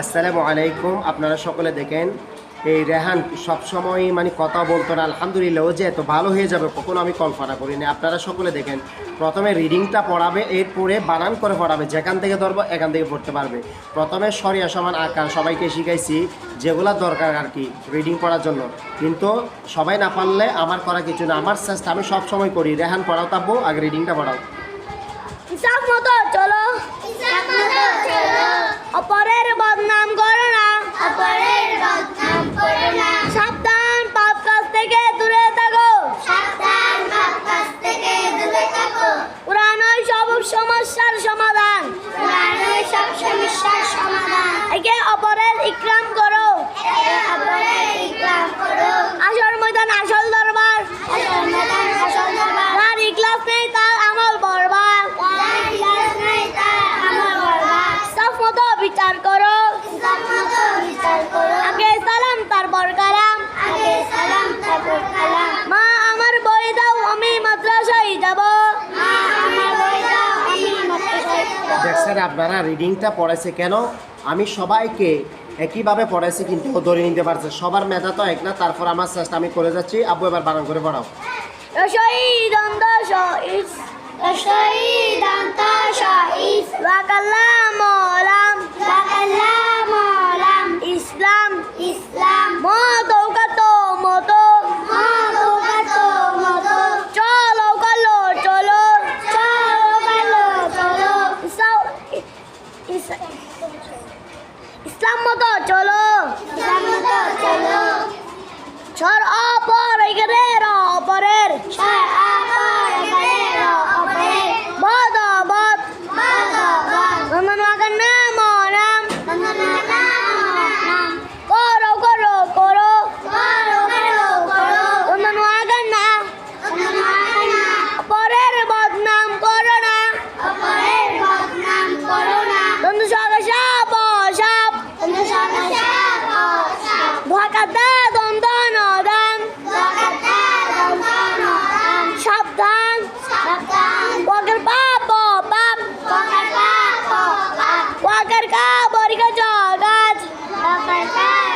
আসসালামু আলাইকুম আপনারা সকলে দেখেন এই রেহান সবসময় মানে কথা বলতো না আলহামদুলিল্লাহ ও যে এত ভালো হয়ে যাবে কখনো আমি কল্পনা করিনি। আপনারা সকলে দেখেন প্রথমে রিডিংটা পড়াবে এরপরে বানান করে পড়াবে যেখান থেকে ধরবো এখান থেকে পড়তে পারবে। প্রথমে সরিয়া সমান আকার সবাইকে শিখাইছি যেগুলা দরকার আর কি রিডিং পড়ার জন্য। কিন্তু সবাই না পারলে আমার করা কিছু না আমার চেষ্টা আমি সব সময় করি রেহান পড়াও তাব্বো আগে রিডিংটা পড়াও। চলো। অপরের বদনাম করো না। অপরের যাব। আপনারা রিডিংটা পড়েছে কেন? আমি সবাইকে একইভাবে পড়াইছি, কিন্তু ধরে নিতে পারছে। সবার মেধা তো এক না, তারপর আমার চেষ্টা আমি করে যাচ্ছি। আব্বু, এবার বানান করে পড়াও। Shut up!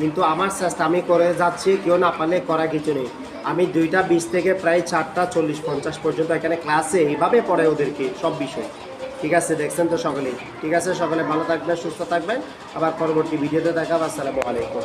কিন্তু আমার চেষ্টা আমি করে যাচ্ছি, কেউ না পারলে করা কিছু নেই। আমি দুইটা বিশ থেকে প্রায় চারটা চল্লিশ পঞ্চাশ পর্যন্ত এখানে ক্লাসে এইভাবে পড়ে ওদেরকে সব বিষয়। ঠিক আছে, দেখছেন তো সকলেই? ঠিক আছে, সকলে ভালো থাকবেন, সুস্থ থাকবেন। আবার পরবর্তী ভিডিওতে দেখাবো। আসসালামু আলাইকুম।